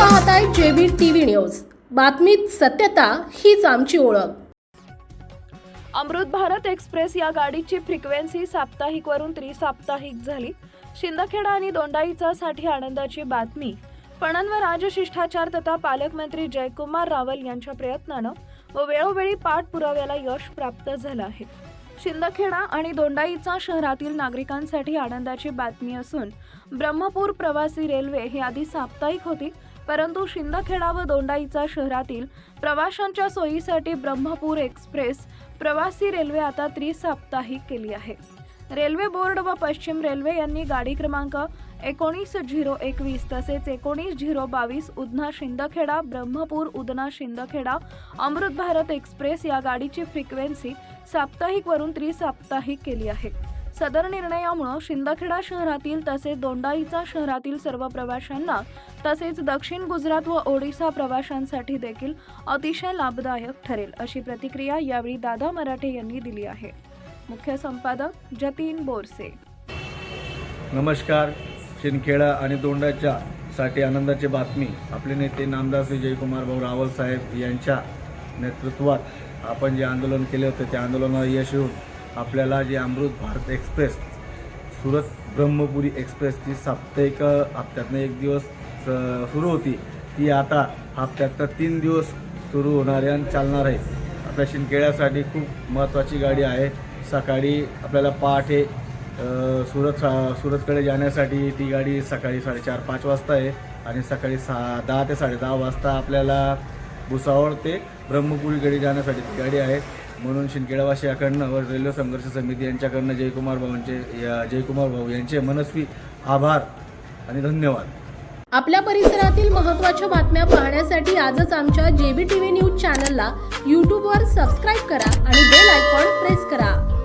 पाहताय JB TV news. बातमीत सत्यता हीच आमची ओळख. अमृत भारत एक्सप्रेस या गाडीची फ्रिक्वेन्सी साप्ताहिकवरून त्रिसाप्ताहिक झाली. शिंदखेडा आणि दोंडाईचा साठी आनंदाची बातमी. पणन व राजशिष्टाचार तथा पालकमंत्री जयकुमार रावल यांच्या प्रयत्नानं व वेळोवेळी पाठपुराव्याला यश प्राप्त झालं आहे. शिंदखेडा आणि दोंडाईचा शहरातील नागरिकांसाठी आनंदाची बातमी असून ब्रह्मपूर प्रवासी रेल्वे ही आधी साप्ताहिक होती परंतु शिंदखेडा व दोंडाईचा शहरातील प्रवाशांच्या सोयीसाठी ब्रह्मपूर एक्सप्रेस प्रवासी रेल्वे आता त्रिसाप्ताहिक केली आहे. रेल्वे बोर्ड व पश्चिम रेल्वे यांनी गाडी क्रमांक एकोणीस झिरो एकवीस तसेच एकोणीस झिरो बावीस उधना शिंदखेडा ब्रह्मपूर उधना शिंदखेडा अमृत भारत एक्सप्रेस या गाडीची फ्रिक्वेन्सी साप्ताहिकवरून त्रिसाप्ताहिक केली आहे. सदर निर्णयामुळे शिंदखेडा शहरातील तसेच दोंडाईचा शहरातील सर्व प्रवाशांना तसेच दक्षिण गुजरात व ओडिसा प्रवाशांसाठी देखील अतिशय लाभदायक ठरेल अशी प्रतिक्रिया यावेळी दादा मराठे यांनी दिली आहे. मुख्य संपादक जतीन बोरसे. नमस्कार. शिंदखेडा आणि दोंडाच्या साठी आनंदाची बातमी. आपले नेते नामदास विजयकुमार जयकुमार भाऊ रावल साहेब यांच्या नेतृत्वात आपण जे आंदोलन केले होते त्या आंदोलनाला यश येऊन आपल्याला जे अमृत भारत एक्सप्रेस सुरत ब्रह्मपुरी एक्सप्रेसची साप्ताहिक हप्त्यातनं एक दिवस सुरू होती. ती आता हप्त्यातनं तीन दिवस सुरू होणार आहे आणि चालणार आहे. आपल्या शिंदखेड्यासाठी खूप महत्त्वाची गाडी आहे. सकाळी आपल्याला पहाटे सुरत सुरतकडे जाण्यासाठी ती गाडी सकाळी साडेचार पाच वाजता आहे. आणि सकाळी सहा दहा ते साडेदहा वाजता आपल्याला भुसावळ ते ब्रह्मपुरीकडे जाण्यासाठी ती गाडी आहे. म्हणून शिंदखेडावासियाकडनं व रेल्वे संघर्ष समिती यांच्याकडनं जयकुमार भाऊंचे या- जयकुमार भाऊ यांचे मनस्वी आभार आणि धन्यवाद. आपल्या परिसरातील महत्त्वाच्या बातम्या पाहण्यासाठी आजच आमच्या जेबी टीव्ही न्यूज चॅनलला यूट्यूबवर सबस्क्राईब करा आणि बेल आयकॉन प्रेस करा.